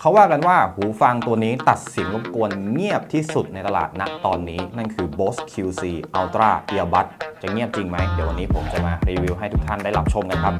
เขาว่ากันว่าหูฟังตัวนี้ตัดเสียงรบกวนเงียบที่สุดในตลาดณตอนนี้ นั่นคือ Bose QC Ultra Earbud จะเงียบจริงไหม เดี๋ยววันนี้ผมจะมารีวิวให้ทุกท่านได้รับชมกันครับ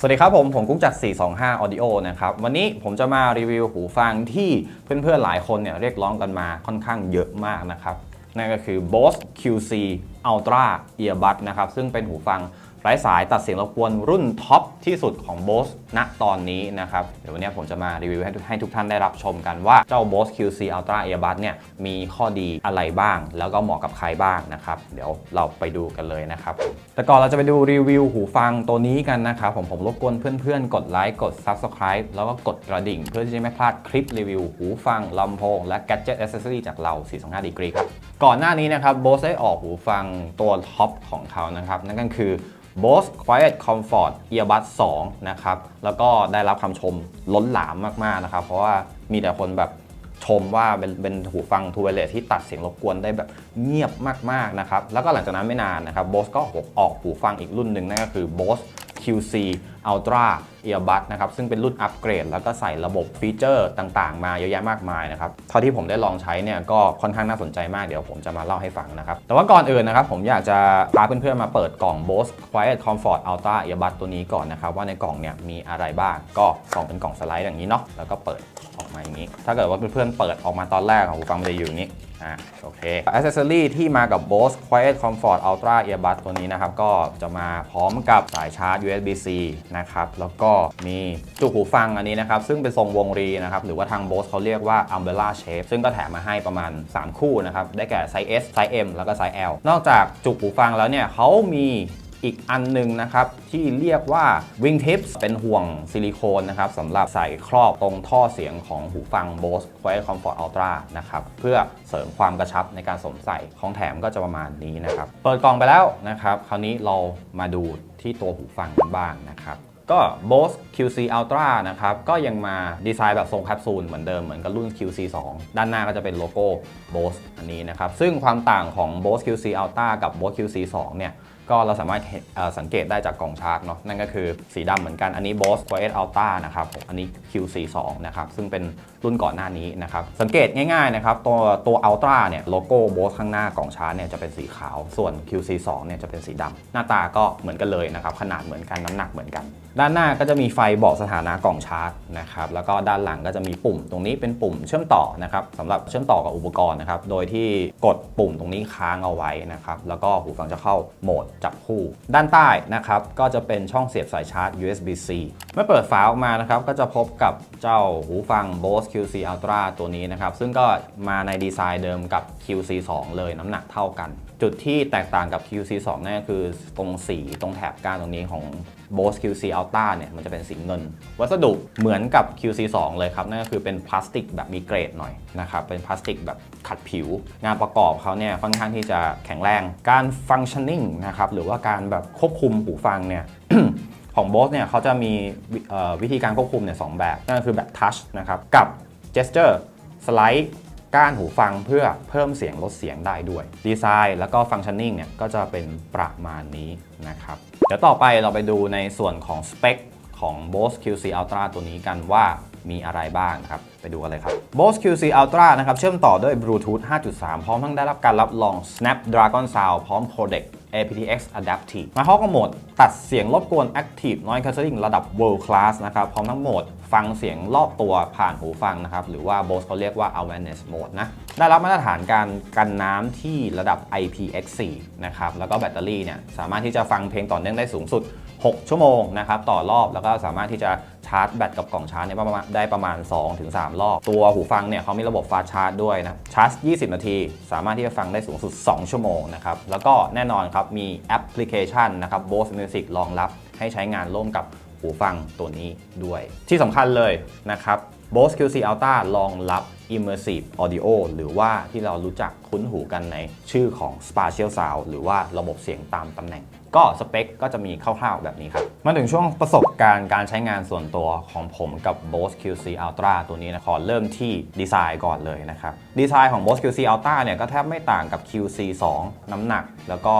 สวัสดีครับผม ผมกุ๊กจาก 425 Audio นะครับ วันนี้ผมจะมารีวิวหูฟังที่เพื่อนๆหลายคนเนี่ยเรียกร้องกันมาค่อนข้างเยอะมากนะครับ นั่นก็คือ Bose QC Ultra Earbud นะครับ ซึ่งเป็นหูฟัง ไร้สายตัดเสียงรบกวนรุ่นท็อปที่สุดของ Bose ณตอนนี้นะครับ เดี๋ยววันนี้ผมจะมารีวิวให้ทุกให้ทุกท่านได้รับชมกันว่าเจ้า Bose QC Ultra Earbud เนี่ยมีข้อดีอะไรบ้าง แล้วก็เหมาะกับใครบ้างนะครับ เดี๋ยวเราไปดูกันเลยนะครับ แต่ก่อนเราจะไปดูรีวิวหูฟังตัวนี้กันนะครับผมผมรบกวนเพื่อนๆ กดไลค์กด Subscribe แล้วก็กดกระดิ่ง เพื่อที่จะไม่พลาดคลิปรีวิวหูฟังลำโพงและ Gadget Accessory จากเรา 425 Degree ครับก่อนหน้านี้นะครับ Bose ได้ออกหูฟังตัวท็อปของเขานะครับนั่นก็คือ Bose Quiet Comfort Earbud 2นะครับ แล้วก็ได้รับคำชมล้นหลามมาก ๆ นะครับ เพราะว่ามีแต่คนแบบชมว่าเป็นเป็นหูฟังทูเวเลสที่ตัดเสียงรบกวนได้แบบเงียบมาก ๆ นะครับ แล้วก็หลังจากนั้นไม่นานนะครับ Bose ก็ออกหูฟังอีกรุ่นหนึ่งนั่นก็คือ Bose QC Ultra Earbud นะครับซึ่งเป็นรุ่นอัปเกรด แล้วก็ใส่ระบบฟีเจอร์ต่างๆ มาเยอะแยะมากมายนะครับเท่าที่ผมได้ลองใช้เนี่ยก็ค่อนข้างน่าสนใจมากเดี๋ยวผมจะมาเล่าให้ฟังนะครับ แต่ว่าก่อนอื่นนะครับผมอยากจะพาเพื่อนๆมาเปิดกล่อง Bose Quiet Comfort Ultra Earbud ตัวนี้ก่อนนะครับว่าในกล่องเนี่ยมีอะไรบ้างก็กล่องเป็นกล่องสไลด์อย่างนี้เนาะแล้วก็เปิด อกมาอย่างนี้ ถ้าเกิดว่าเพื่อนๆเปิดออกมาตอนแรกของหูฟังมันจะอยู่อย่างนี้อ่าโอเค Accessory ที่มากับ Bose Quiet Comfort Ultra Earbud ตัวนี้นะครับ ก็จะมาพร้อมกับสายชาร์จ USB-C นะครับ แล้วก็มีจุกหูฟังอันนี้นะครับ ซึ่งเป็นทรงวงรีนะครับ หรือว่าทาง Bose เขาเรียกว่า Umbrella Shape ซึ่งก็แถมมาให้ประมาณ 3 คู่นะครับ ได้แก่ไซส์ S ไซส์ M แล้วก็ไซส์ L นอกจากจุกหูฟังแล้วเนี่ยเขามี อีกอันหนึ่งนะครับ ที่เรียกว่า Wingtips เป็นห่วงซิลิโคนนะครับสำหรับใส่ครอบตรงท่อเสียงของหูฟัง Bose Quiet Comfort Ultra นะครับ เพื่อเสริมความกระชับในการสวมใส่ของแถมก็จะประมาณนี้นะครับ เปิดกล่องไปแล้วนะครับ คราวนี้เรามาดูที่ตัวหูฟังกันบ้างนะครับก็ Bose QC Ultra นะครับ ก็ยังมาดีไซน์แบบทรงแคปซูลเหมือนเดิมเหมือนกับรุ่น QC 2 ด้านหน้าก็จะเป็นโลโก้ Bose อันนี้นะครับ ซึ่งความต่างของ Bose QC Ultra กับ Bose QC 2 เนี่ย ก็เราสามารถสังเกตได้จากกล่องชาร์กเนาะนั่นก็คือสีดำเหมือนกันอันนี้ Bose Quiet Ultra นะครับผมอันนี้ QC2 นะครับซึ่งเป็นรุ่นก่อนหน้านี้นะครับ สังเกตง่ายๆนะครับ ตัวตัว Ultra เนี่ยโลโก้ Bose ข้างหน้ากล่องชาร์จเนี่ยจะเป็นสีขาว ส่วน QC2 เนี่ยจะเป็นสีดำหน้าตาก็เหมือนกันเลยนะครับ ขนาดเหมือนกันน้ำหนักเหมือนกัน ด้านหน้าก็จะมีไฟบอกสถานะกล่องชาร์จนะครับแล้วก็ด้านหลังก็จะมีปุ่มตรงนี้เป็นปุ่มเชื่อมต่อนะครับสำหรับเชื่อมต่อกับอุปกรณ์นะครับโดยที่กดปุ่มตรงนี้ค้างเอาไว้นะครับแล้วก็หูฟังจะเข้าโหมดจับคู่ ด้านใต้นะครับก็จะเป็นช่องเสียบสายชาร์จ USB-C เมื่อเปิดฝาออกมานะครับก็จะพบกับเจ้าหูฟัง Bose QC Ultra ตัวนี้นะครับ ซึ่งก็มาในดีไซน์เดิมกับ QC 2 เลยน้ำหนักเท่ากัน จุดที่แตกต่างกับ QC 2 นั่นก็คือตรงสีตรงแถบก้านตรงนี้ของ Bose QC Ultra เนี่ยมันจะเป็นสีเงิน วัสดุเหมือนกับ QC 2 เลยครับ นั่นก็คือเป็นพลาสติกแบบมีเกรดหน่อยนะครับ เป็นพลาสติกแบบขัดผิว งานประกอบเขาเนี่ยค่อนข้างที่จะแข็งแรง การ functioning นะครับหรือว่าการแบบควบคุมหูฟังเนี่ย ของ Bose เนี่ยเขาจะมีวิธีการควบคุมเนี่ยสองแบบนั่นก็คือแบบ touch นะครับกับ gesture สไลด์ก้านหูฟังเพื่อเพิ่มเสียงลดเสียงได้ด้วย ดีไซน์แล้วก็ฟังชันนิ่งเนี่ยก็จะเป็นประมาณนี้นะครับ เดี๋ยวต่อไปเราไปดูในส่วนของสเปคของ Bose QC Ultra ตัวนี้กันว่ามีอะไรบ้างครับ ไปดูกันเลยครับ Bose QC Ultra นะครับ เชื่อมต่อด้วย Bluetooth 5.3 พร้อมทั้งได้รับการรับรอง Snapdragon Sound พร้อม Codec aptX Adaptive มาพร้อมกับโหมดตัดเสียงรบกวน Active Noise Cancelling ระดับ World Class นะครับ พร้อมทั้งโหมดฟังเสียงรอบตัวผ่านหูฟังนะครับ หรือว่า Bose เขาเรียกว่า Awareness Mode นะ ได้รับมาตรฐานการกันน้ำที่ระดับ IPX4 นะครับ แล้วก็แบตเตอรี่เนี่ย สามารถที่จะฟังเพลงต่อเนื่องได้สูงสุด 6 ชั่วโมงนะครับ ต่อรอบแล้วก็สามารถที่จะ ชาร์จแบตกับกล่องชาร์จเนี่ยประมาณได้ประมาณ 2-3 รอบ ตัวหูฟังเนี่ยเขามีระบบฟาสชาร์จด้วยนะชาร์จ 20 นาที สามารถที่จะฟังได้สูงสุด 2 ชั่วโมงนะครับแล้วก็แน่นอนครับมีแอปพลิเคชันนะครับ Bose Music รองรับให้ใช้งานร่วมกับหูฟังตัวนี้ด้วย ที่สำคัญเลยนะครับ Bose QC Ultra รองรับ Immersive Audio หรือว่าที่เรารู้จักคุ้นหูกันในชื่อของ Spatial Sound หรือว่าระบบเสียงตามตำแหน่ง ก็สเปคก็จะมีคร่าวๆแบบนี้ครับ มาถึงช่วงประสบการณ์การใช้งานส่วนตัวของผมกับ Bose QC Ultra ตัวนี้นะขอเริ่มที่ดีไซน์ก่อนเลยนะครับ ดีไซน์ของ Bose QC Ultra เนี่ยก็แทบไม่ต่างกับ QC 2 น้ำหนัก แล้วก็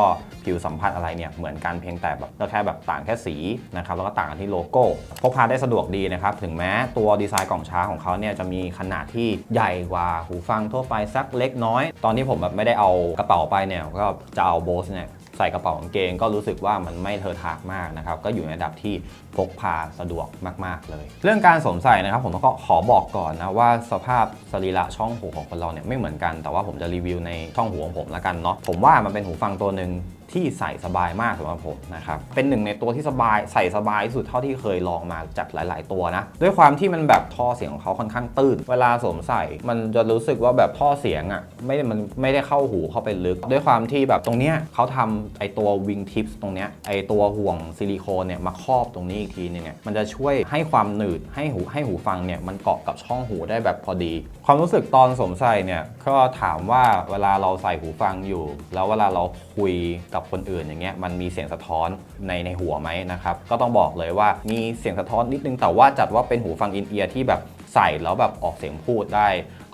ผิวสัมผัสอะไรเนี่ยเหมือนกันเพียงแต่แบบก็แค่แบบต่างแค่สีนะครับแล้วก็ต่างกันที่โลโก้พกพาได้สะดวกดีนะครับถึงแม้ตัวดีไซน์กล่องช้าของเขาเนี่ยจะมีขนาดที่ใใหญ่กว่าหูฟังทั่วไปสักเล็กน้อย ตอนที่ผมแบบไม่ได้เอากระเป๋าไปเนี่ยก็จะเอา Bose เนี่ยใส่กระเป๋ากางเกงก็รู้สึกว่ามันไม่เทอะทากมากนะครับ ก็อยู่ในระดับที่พกพาสะดวกมาก ๆ เลย เรื่องการสวมใส่นะครับ ผมก็ขอบอกก่อนนะว่าสภาพสรีระช่องหูของคนเราเนี่ยไม่เหมือนกัน แต่ว่าผมจะรีวิวในช่องหูของผมละกันเนาะผมว่ามันเป็นหูฟังตัวหนึ่ง ที่ใส่สบายมากสำหรับผมนะครับเป็นหนึ่งในตัวที่สบายใส่สบายที่สุดเท่าที่เคยลองมาจากหลาย ๆ ตัวนะ ด้วยความที่มันแบบท่อเสียงของเขาค่อนข้างตื้น เวลาสวมใส่มันจะรู้สึกว่าแบบท่อเสียงอะไม่ได้มันไม่ได้เข้าหูเข้าไปลึก ด้วยความที่แบบตรงเนี้ยเขาทำไอตัววิงทิปตรงเนี้ยไอตัวห่วงซิลิโคนเนี่ยมาครอบตรงนี้อีกทีนึงเนี่ยมันจะช่วยให้ความหนืดให้หูให้หูฟังเนี่ยมันเกาะกับช่องหูได้แบบพอดี ความรู้สึกตอนสวมใส่เนี่ยก็ถามว่าเวลาเราใส่หูฟังอยู่ แล้วเวลาเราคุยกับคนอื่นอย่างเงี้ยมันมีเสียงสะท้อนในในหัวไหมนะครับก็ต้องบอกเลยว่ามีเสียงสะท้อนนิดนึงแต่ว่าจัดว่าเป็นหูฟังอินเอียร์ที่แบบใส่แล้วแบบออกเสียงพูดได้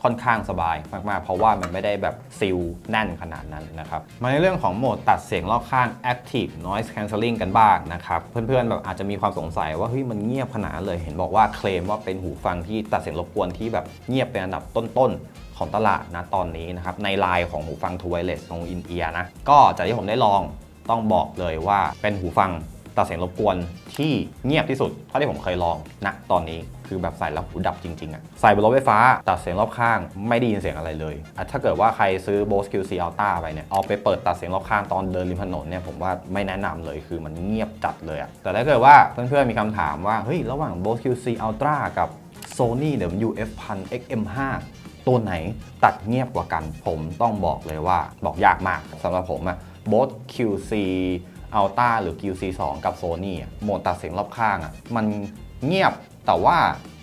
ค่อนข้างสบายมากๆ เพราะว่ามันไม่ได้แบบซิลแน่นขนาดนั้นนะครับ มาในเรื่องของโหมดตัดเสียงรอบข้าง Active Noise Cancelling กันบ้างนะครับ เพื่อนๆแบบอาจจะมีความสงสัยว่าเฮ้ยมันเงียบขนาดเลยเห็นบอกว่าเคลมว่าเป็นหูฟังที่ตัดเสียงรบกวนที่แบบเงียบเป็นอันดับต้นๆของตลาดนะตอนนี้นะครับในไลน์ของหูฟัง t w i r e l e s s ตรงอินเอียนะก็จากที่ผมได้ลองต้องบอกเลยว่าเป็นหูฟัง ตัดเสียงรบกวนที่เงียบที่สุดเท่าที่ผมเคยลองณตอนนี้คือแบบใส่แล้วหูดับจริงๆอะใส่บนรถไฟฟ้าตัดเสียงรอบข้างไม่ได้ยินเสียงอะไรเลยถ้าเกิดว่าใครซื้อ Bose QC Ultra ไปเนี่ยเอาไปเปิดตัดเสียงรอบข้างตอนเดินริมถนนเนี่ยผมว่าไม่แนะนำเลยคือมันเงียบจัดเลยอะแต่ถ้าเกิดว่าเพื่อนๆมีคำถามว่าเฮ้ยระหว่าง Bose QC Ultra กับ Sony WF 1000 XM5 ตัวไหนตัดเงียบกว่ากัน ผมต้องบอกเลยว่าบอกยากมากสำหรับผมอะ Bose QC อัลต้าหรือ QC2 กับ Sony อะโหมดตัดเสียงรอบข้างอะมันเงียบแต่ว่า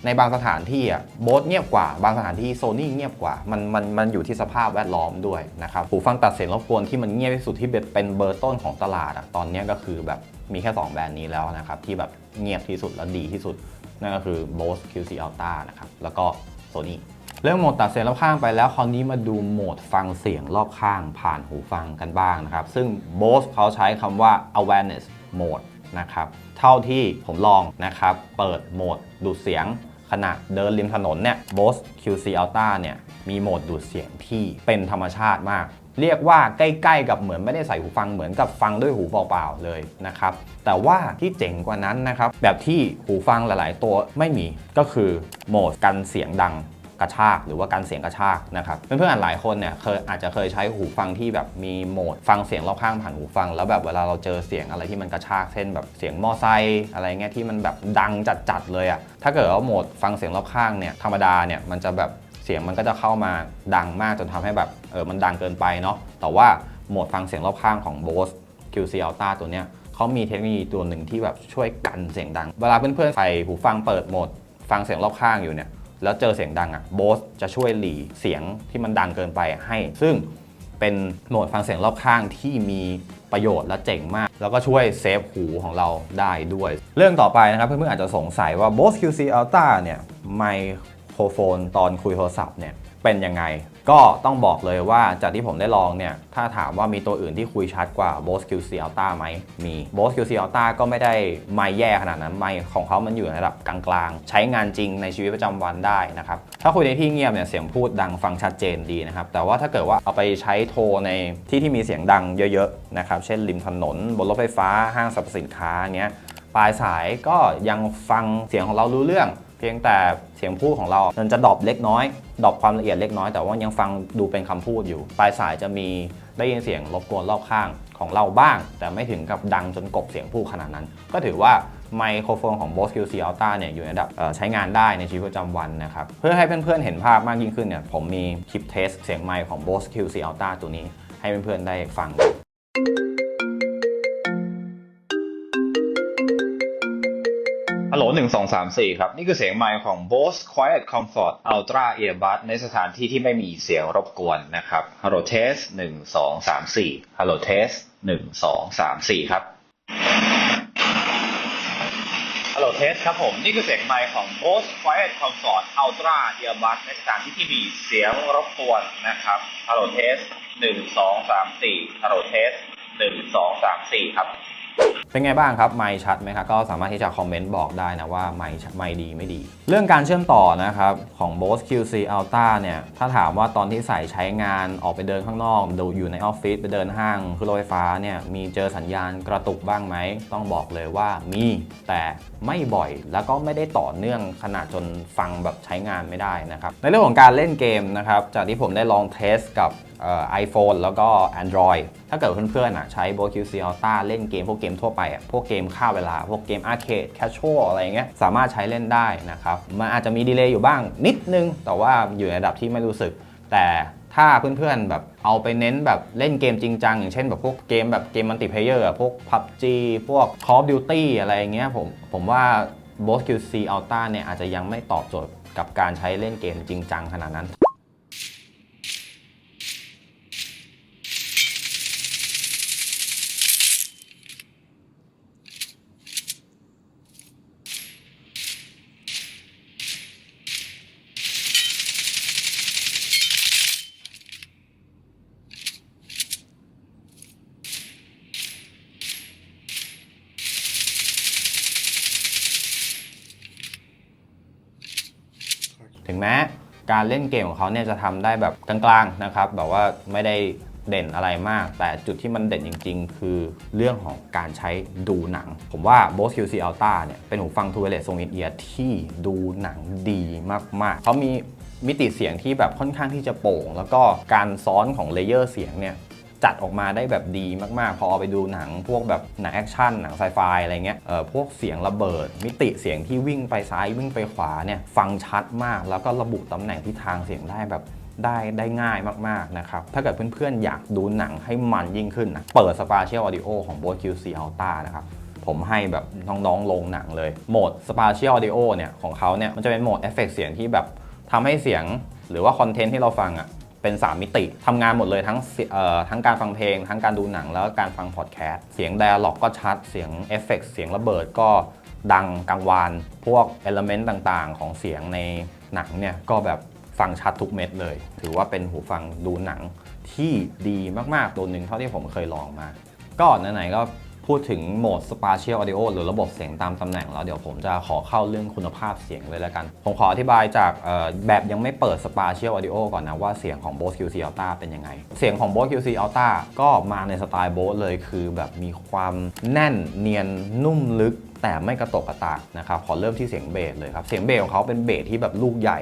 ในบางสถานที่อะโบสเงียบกว่า บางสถานที่โซนี่เงียบกว่า มันมันมันอยู่ที่สภาพแวดล้อมด้วยนะครับหูฟังตัดเสียงรบกวนที่มันเงียบที่สุดที่เป็นเบอร์ต้นของตลาดอะตอนนี้ก็คือแบบมีแค่ 2 แบรนด์นี้แล้วนะครับ ที่แบบเงียบที่สุดและดีที่สุด นั่นก็คือ Bose QC Ultra นะครับ แล้วก็ Sony เรื่องโหมดตัดเสียงรอบข้างไปแล้วคราวนี้มาดูโหมดฟังเสียงรอบข้างผ่านหูฟังกันบ้างนะครับ ซึ่ง Bose เขาใช้คำว่า awareness mode นะครับ เท่าที่ผมลองนะครับ เปิดโหมดดูดเสียงขณะเดินริมถนนเนี่ย Bose QC Ultra เนี่ยมีโหมดดูดเสียงที่เป็นธรรมชาติมาก เรียกว่าใกล้ๆ กับเหมือนไม่ได้ใส่หูฟังเหมือนกับฟังด้วยหูเปล่าๆเลยนะครับ แต่ว่าที่เจ๋งกว่านั้นนะครับ แบบที่หูฟังหลายๆ ตัวไม่มีก็คือโหมดกันเสียงดัง กระชากหรือว่าการเสียงกระชากนะครับเพื่อนๆหลายคนเนี่ยเคยอาจจะเคยใช้หูฟังที่แบบมีโหมดฟังเสียงรอบข้างผ่านหูฟัง แล้วแบบเวลาเราเจอเสียงอะไรที่มันกระชากเช่นแบบเสียงมอไซค์อะไรเงี้ยที่มันแบบดังจัดๆเลยอะถ้าเกิดว่าโหมดฟังเสียงรอบข้างเนี่ยธรรมดาเนี่ยมันจะแบบเสียงมันก็จะเข้ามาดังมากจนทำให้แบบเออมันดังเกินไปเนาะแต่ว่าโหมดฟังเสียงรอบข้างของ Bose QC Ultra ตัวเนี้ยเขามีเทคโนโลยีตัวหนึ่งที่แบบช่วยกันเสียงดัง เวลาเพื่อนๆใส่หูฟังเปิดโหมด ฟังเสียงรอบข้างอยู่เนี่ย แล้วเจอเสียงดังอะโบสจะช่วยหลีเสียงที่มันดังเกินไปให้ ซึ่งเป็นโหมดฟังเสียงรอบข้างที่มีประโยชน์และเจ๋งมาก แล้วก็ช่วยเซฟหูของเราได้ด้วย เรื่องต่อไปนะครับเพื่อนๆอาจจะสงสัยว่า Bose QC Ultra เนี่ยไมโครโฟนตอนคุยโทรศัพท์เนี่ยเป็นยังไง ก็ต้องบอกเลยว่าจากที่ผมได้ลองเนี่ย ถ้าถามว่ามีตัวอื่นที่คุยชัดกว่า Bose QC Ultra ไหม มี Bose QC Ultra ก็ไม่ได้ไม่แย่ขนาดนั้นไม่ของเขามันอยู่ในระดับกลางๆ ใช้งานจริงในชีวิตประจำวันได้นะครับ ถ้าคุยในที่เงียบเนี่ยเสียงพูดดังฟังชัดเจนดีนะครับ แต่ว่าถ้าเกิดว่าเอาไปใช้โทรในที่ที่มีเสียงดังเยอะๆนะครับ เช่นริมถนน บนรถไฟฟ้าห้างสรรพสินค้าเงี้ยปลายสายก็ยังฟังเสียงของเรารู้เรื่อง พียงแต่เสียงพูดของเรา มันจะดรอปเล็กน้อยดรอปความละเอียดเล็กน้อย แต่ว่ายังฟังดูเป็นคำพูดอยู่ ปลายสายจะมีได้ยินเสียงรบกวนรอบข้างของเราบ้าง แต่ไม่ถึงกับดังจนกบเสียงพูดขนาดนั้น ก็ถือว่าไมโครโฟนของ Bose QC Ultra เนี่ยอยู่ในระดับใช้งานได้ในชีวิตประจำวันนะครับ เพื่อให้เพื่อนๆเห็นภาพมากยิ่งขึ้นเนี่ยผมมีคลิปเทสเสียงไมค์ของ Bose QC Ultra ตัวนี้ ให้เพื่อนๆได้ฟัง ฮัลโหลหนึ่งสองสามสี่ครับ นี่คือเสียงไมค์ของ Bose Quiet Comfort Ultra Earbud ในสถานที่ที่ไม่มีเสียงรบกวนนะครับฮัลโหลเทสหนึ่งสองสามสี่ฮัลโหลเทสหนึ่งสองสามสี่ครับฮัลโหลเทสครับผม นี่คือเสียงไมค์ของ Bose Quiet Comfort Ultra Earbud ในสถานที่ที่มีเสียงรบกวนนะครับฮัลโหลเทสหนึ่งสองสามสี่ฮัลโหลเทสหนึ่งสองสามสี่ครับ เป็นไงบ้างครับ ไมค์ชัดไหมครับ ก็สามารถที่จะคอมเมนต์บอกได้นะว่าไมค์ไมค์ดีไม่ดี เรื่องการเชื่อมต่อนะครับ ของ Bose QC Ultra เนี่ย ถ้าถามว่าตอนที่ใส่ใช้งานออกไปเดินข้างนอกดูอยู่ในออฟฟิศไปเดินห้างคือรถไฟฟ้าเนี่ย มีเจอสัญญาณกระตุกบ้างไหม ต้องบอกเลยว่ามี แต่ไม่บ่อยแล้วก็ไม่ได้ต่อเนื่องขนาดจนฟังแบบใช้งานไม่ได้นะครับ ในเรื่องของการเล่นเกมนะครับ จากที่ผมได้ลองเทสกับ ไอโฟนแล้วก็ Android ถ้าเกิดเพื่อนๆอะใช้ b o QC Ultra เล่นเกมพวกเกมทั่วไปอะพวกเกมฆ่าเวลา พวกเกมอาร์เคดแคชชวลอะไรเงี้ยสามารถใช้เล่นได้นะครับ มันอาจจะมีดีเลย์อยู่บ้างนิดนึง แต่ว่าอยู่ในระดับที่ไม่รู้สึก แต่ถ้าเพื่อนๆแบบเอาไปเน้นแบบเล่นเกมจริงจัง อย่างเช่นแบบพวกเกมแบบเกมมัลติเพเยอร์พวก PUBG พวก Call of Duty อะไรเงี้ยผมผมว่า b o s QC Ultra เนี่ยอาจจะยังไม่ตอบโจทย์กับการใช้เล่นเกมจริงจังขนาดนั้น แม้การเล่นเกมของเขาเนี่ยจะทำได้แบบกลางๆนะครับแบบว่าไม่ได้เด่นอะไรมาก แต่จุดที่มันเด่นจริง ๆ คือเรื่องของการใช้ดูหนัง ผมว่า Bose QC Ultra เนี่ยเป็นหูฟัง True Wireless ทรงอินเอียร์ที่ดูหนังดีมากๆเขามีมิติเสียงที่แบบค่อนข้างที่จะโปร่ง แล้วก็การซ้อนของเลเยอร์เสียงเนี่ย จัดออกมาได้แบบดีมากๆ พอเอาไปดูหนังพวกแบบหนังแอคชั่นหนังไซไฟอะไรเงี้ยเออพวกเสียงระเบิด มิติเสียงที่วิ่งไปซ้ายวิ่งไปขวาเนี่ยฟังชัดมากแล้วก็ระบุตำแหน่งทิศทางเสียงได้แบบได้ได้ง่ายมาก ๆ นะครับ ถ้าเกิดเพื่อน ๆ อยากดูหนังให้มันยิ่งขึ้นนะ เปิด Spatial Audio ของ Bose QC Ultra นะครับ ผมให้แบบน้อง ๆ ลงหนังเลย โหมด Spatial Audio เนี่ย ของเขาเนี่ย มันจะเป็นโหมดเอฟเฟกต์เสียงที่แบบทำให้เสียงหรือว่าคอนเทนต์ที่เราฟังอะ่ะ เป็น 3 มิติทำงานหมดเลยทั้งทั้งการฟังเพลง ทั้งการดูหนังแล้วก็การฟังพอดแคสต์เสียงไดอะล็อกก็ชัดเสียงเอฟเฟกต์เสียงระเบิดก็ดังกังวาน พวกเอลเมนต์ต่างๆ ของเสียงในหนังเนี่ยก็แบบฟังชัดทุกเม็ดเลย ถือว่าเป็นหูฟังดูหนังที่ดีมากๆตัวหนึ่งเท่าที่ผมเคยลองมา ก็ไหนๆก็ พูดถึงโหมด Spatial Audio หรือระบบเสียงตามตำแหน่งแล้วเดี๋ยวผมจะขอเข้าเรื่องคุณภาพเสียงเลยแล้วกัน ผมขออธิบายจากแบบยังไม่เปิด Spatial Audio ก่อนนะว่าเสียงของ Bose QC Ultra เป็นยังไง เสียงของ Bose QC Ultra ก็มาในสไตล์ Bose เลยคือแบบมีความแน่นเนียนนุ่มลึกแต่ไม่กระตกกระตากนะครับขอเริ่มที่เสียงเบสเลยครับ เสียงเบสของเขาเป็นเบสที่แบบลูกใหญ่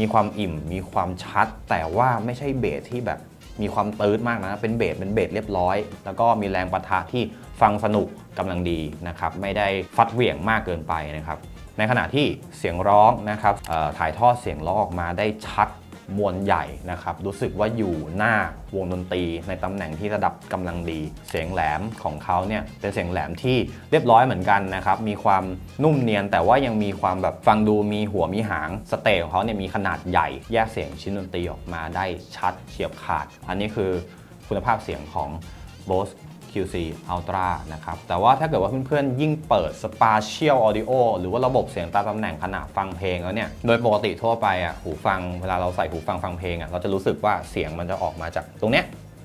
มีความอิ่ม มีความชัด แต่ว่าไม่ใช่เบสที่แบบ มีความตื้ดมากนะ เป็นเบสเป็นเบสเรียบร้อย แล้วก็มีแรงประทะที่ฟังสนุกกำลังดีนะครับ ไม่ได้ฟัดเหวี่ยงมากเกินไปนะครับ ในขณะที่เสียงร้องนะครับถ่ายทอดเสียงร้องออกมาได้ชัด มวลใหญ่นะครับ รู้สึกว่าอยู่หน้าวงดนตรี ในตำแหน่งที่ระดับกำลังดี เสียงแหลมของเขาเนี่ยเป็นเสียงแหลมที่เรียบร้อยเหมือนกันนะครับ มีความนุ่มเนียน แต่ว่ายังมีความแบบฟังดูมีหัวมีหางสเตจของเขาเนี่ยมีขนาดใหญ่ แยกเสียงชิ้นดนตรีออกมาได้ชัดเฉียบขาด อันนี้คือคุณภาพเสียงของ Bose QC Ultra นะครับ แต่ว่าถ้าเกิดว่าเพื่อนๆ ยิ่งเปิด Spatial Audio หรือว่าระบบเสียงตามตำแหน่งขณะฟังเพลงแล้วเนี่ย โดยปกติทั่วไปอะหูฟังเวลาเราใส่หูฟังฟังเพลงอะเราจะรู้สึกว่าเสียงมันจะออกมาจากตรงเนี้ย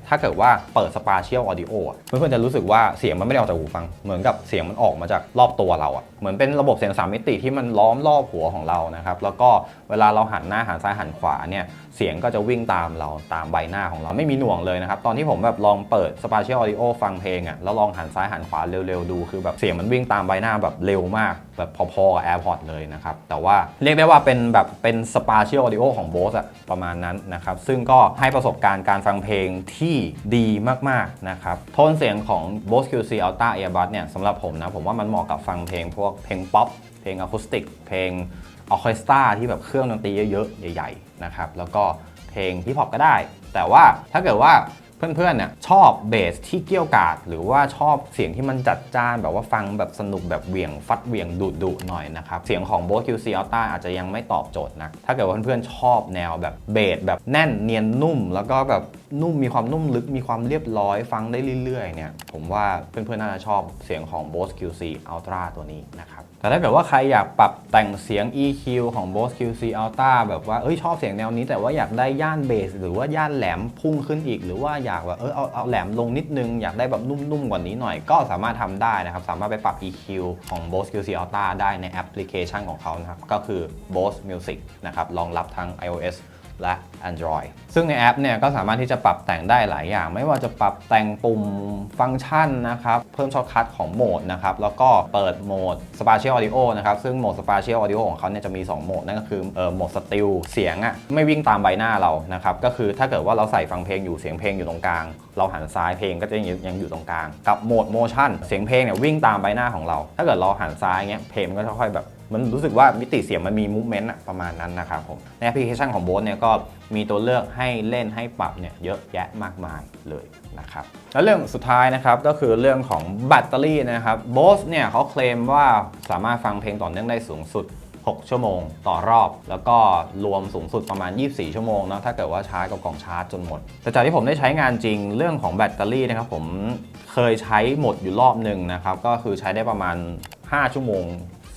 ถ้าเกิดว่าเปิด Spatial Audio อะเพื่อนๆจะรู้สึกว่าเสียงมันไม่ได้ออกจากหูฟัง เหมือนกับเสียงมันออกมาจากรอบตัวเราอะเหมือนเป็นระบบเสียงสามมิติที่มันล้อมรอบหัวของเรานะครับ แล้วก็เวลาเราหันหน้าหันซ้ายหันขวาเนี่ย เสียงก็จะวิ่งตามเราตามใบหน้าของเราไม่มีหน่วงเลยนะครับ ตอนที่ผมแบบลองเปิด Spatial Audio ฟังเพลงอะแล้วลองหันซ้ายหันขวาเร็วๆดู คือแบบเสียงมันวิ่งตามใบหน้าแบบเร็วมาก แบบพอๆกับ AirPods เลยนะครับ แต่ว่าเรียกได้ว่าเป็นแบบเป็น Spatial Audio ของ Bose อะประมาณนั้นนะครับ ซึ่งก็ให้ประสบการณ์การฟังเพลงที่ดีมากๆนะครับโทนเสียงของ Bose QC Ultra Earbud เนี่ยสำหรับผมนะผมว่ามันเหมาะกับฟังเพลงพวกเพลงป๊อปเพลงอะคูสติกเพลงออเคสตราที่แบบเครื่องดนตรีเยอะๆ ใหญ่ ๆ นะครับ แล้วก็เพลงฮิปฮอปก็ได้ แต่ว่าถ้าเกิดว่า เพื่อนๆเนี่ยชอบเบสที่เกี่ยวกาด หรือว่าชอบเสียงที่มันจัดจ้านแบบว่าฟังแบบสนุกแบบเหวี่ยงฟัดเหวี่ยงดุดุหน่อยนะครับ เสียงของ Bose QC Ultra อาจจะยังไม่ตอบโจทย์นะถ้าเกิดว่าเพื่อนๆชอบแนวแบบเบสแบบแน่นเนียนนุ่ม แล้วก็แบบนุ่มมีความนุ่มลึกมีความเรียบร้อยฟังได้เรื่อยๆเนี่ยผมว่าเพื่อนๆน่าจะชอบเสียงของ Bose QC Ultra ตัวนี้นะครับแต่ถ้าเกิดว่าใครอยากปรับแต่งเสียง EQ ของ Bose QC Ultra แบบว่าเอ้ยชอบเสียงแนวนี้แต่ว่าอยากได้ย่านเบสหรือว่าย่านแหลมพุ่งขึ้นอีกหรือว่าอยากแบบเออเอาเอาแหลมลงนิดนึง อยากได้แบบนุ่มๆกว่านี้หน่อยก็สามารถทำได้นะครับ สามารถไปปรับ EQ ของ Bose QC Ultra ได้ในแอปพลิเคชันของเขานะครับ ก็คือ Bose Music นะครับรองรับทั้ง iOS และ Android ซึ่งในแอปเนี่ยก็สามารถที่จะปรับแต่งได้หลายอย่าง ไม่ว่าจะปรับแต่งปุ่มฟังก์ชันนะครับ เพิ่มช็อตคัทของโหมดนะครับ แล้วก็เปิดโหมด Spatial Audio นะครับ ซึ่งโหมด Spatial Audio ของเขาเนี่ยจะมี 2 โหมด นั่นก็คือเอ่อโหมดสติลเสียงอะไม่วิ่งตามใบหน้าเรานะครับ ก็คือถ้าเกิดว่าเราใส่ฟังเพลงอยู่เสียงเพลงอยู่ตรงกลาง เราหันซ้ายเพลงก็จะยังอยู่ตรงกลาง กับโหมด Motion เสียงเพลงเนี่ยวิ่งตามใบหน้าของเรา ถ้าเกิดเราหันซ้ายเงี้ยเพลงมันก็จะค่อยแบบ มันรู้สึกว่ามิติเสียงมันมีมูฟเมนต์ประมาณนั้นนะครับผมในแอปพลิเคชันของโบสเนี่ยก็มีตัวเลือกให้เล่นให้ปรับเนี่ยเยอะแยะมากมายเลยนะครับแล้วเรื่องสุดท้ายนะครับก็คือเรื่องของแบตเตอรี่นะครับโบสเนี่ยเขาเคลมว่าสามารถฟังเพลงต่อเนื่องได้สูงสุด 6 ชั่วโมงต่อรอบ แล้วก็รวมสูงสุดประมาณ 24 ชั่วโมงเนะถ้าเกิดว่าชาร์จกับกล่องชาร์จจนหมด แต่จากที่ผมได้ใช้งานจริงเรื่องของแบตเตอรี่นะครับผมเคยใช้หมดอยู่รอบหนึ่งนะครับก็คือใช้ได้ประมาณ 5 ชั่วโมง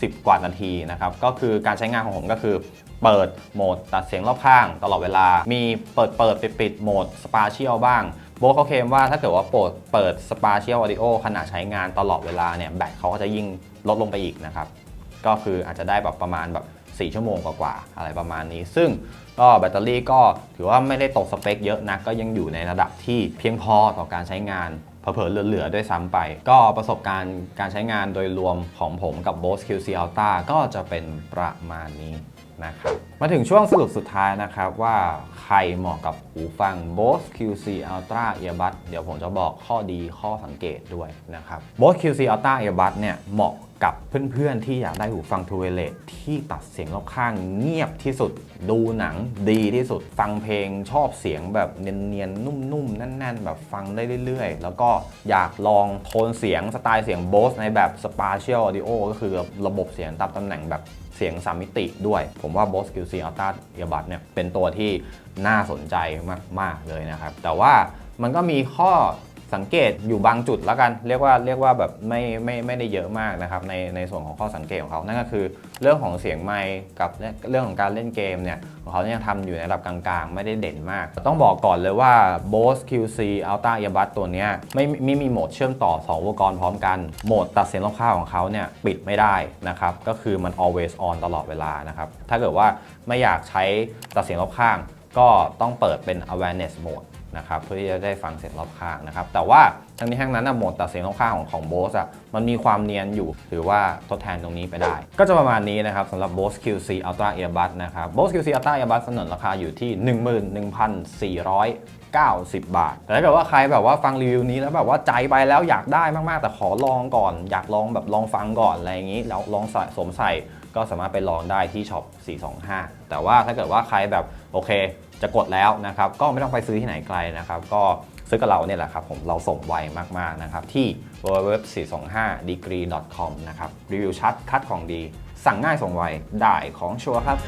10 กว่านาทีนะครับ ก็คือการใช้งานของผมก็คือเปิดโหมดตัดเสียงรอบข้างตลอดเวลา มีเปิดเปิดปิดปิดโหมดสปาเชียลบ้างโบเขาเคลมว่าถ้าเกิดว่าเปิดเปิดสปาเชียลออดิโอขณะใช้งานตลอดเวลาเนี่ยแบตเขาก็จะยิ่งลดลงไปอีกนะครับ ก็คืออาจจะได้แบบประมาณแบบ4ชั่วโมงกว่าๆอะไรประมาณนี้ ซึ่งก็แบตเตอรี่ก็ถือว่าไม่ได้ตกสเปคเยอะนักก็ยังอยู่ในระดับที่เพียงพอต่อการใช้งาน เผลอเหลือๆด้วยซ้ำไป ก็ประสบการณ์การใช้งานโดยรวมของผมกับ Bose QC Ultra ก็จะเป็นประมาณนี้นะครับมาถึงช่วงสรุปสุดท้ายนะครับว่าใครเหมาะกับหูฟัง Bose QC Ultra Earbud เดี๋ยวผมจะบอกข้อดีข้อสังเกตด้วยนะครับ Bose QC Ultra Earbud เนี่ยเหมาะ กับเพื่อนๆ ที่อยากได้หูฟัง True Wireless ที่ตัดเสียงรอบข้างเงียบที่สุด ดูหนังดีที่สุด ฟังเพลงชอบเสียงแบบเนียนๆ นุ่มๆ แน่นๆ แบบฟังได้เรื่อยๆ แล้วก็อยากลองโทนเสียงสไตล์เสียง Bose ในแบบ Spatial Audio ก็คือระบบเสียงตามตำแหน่งแบบเสียงสามมิติด้วย ผมว่า Bose QC Ultra Earbud เนี่ยเป็นตัวที่น่าสนใจมาก ๆ เลยนะครับ แต่ว่ามันก็มีข้อ สังเกตอยู่บางจุดแล้วกัน เรียกว่าเรียกว่าแบบไม่ไม่ไม่ได้เยอะมากนะครับในในส่วนของข้อสังเกตของเขา นั่นก็คือเรื่องของเสียงไมค์กับเรื่องของการเล่นเกมเนี่ยของเขายังทำอยู่ในระดับกลางๆ ไม่ได้เด่นมาก ต้องบอกก่อนเลยว่า Bose QC Ultra Earbud ตัวเนี้ยไม่ไม่มีโหมดเชื่อมต่อ 2 อุปกรณ์พร้อมกัน โหมดตัดเสียงรอบข้างของเขาเนี่ยปิดไม่ได้นะครับก็คือมัน always on ตลอดเวลานะครับถ้าเกิดว่าไม่อยากใช้ตัดเสียงรอบข้าง ก็ต้องเปิดเป็น awareness mode นะครับเพื่อที่จะได้ฟังเสียงรอบข้างนะครับแต่ว่าทั้งนี้ทั้งนั้นโหมดตัดเสียงรอบข้างของของ Bose อะมันมีความเนียนอยู่ถือว่าทดแทนตรงนี้ไปได้ ก็จะประมาณนี้นะครับสำหรับ Bose QC Ultra Earbud นะครับ Bose QC Ultra Earbud สนนราคาอยู่ที่ 11,400 90 บาท แต่ถ้าเกิดว่าใครแบบว่าฟังรีวิวนี้แล้วแบบว่าใจไปแล้วอยากได้มากๆ แต่ขอลองก่อน อยากลองแบบลองฟังก่อนอะไรอย่างนี้ แล้วลองใส่สวมใส่ก็สามารถไปลองได้ที่ช็อป425 แต่ว่าถ้าเกิดว่าใครแบบโอเค จะกดแล้วนะครับก็ไม่ต้องไปซื้อที่ไหนไกลนะครับ ก็ซื้อกับเราเนี่ยแหละครับผมเราส่งไวมากๆนะครับที่ www.425degree.com นะครับรีวิวชัดคัดของดี สั่งง่ายส่งไวได้ของชัวร์ครับ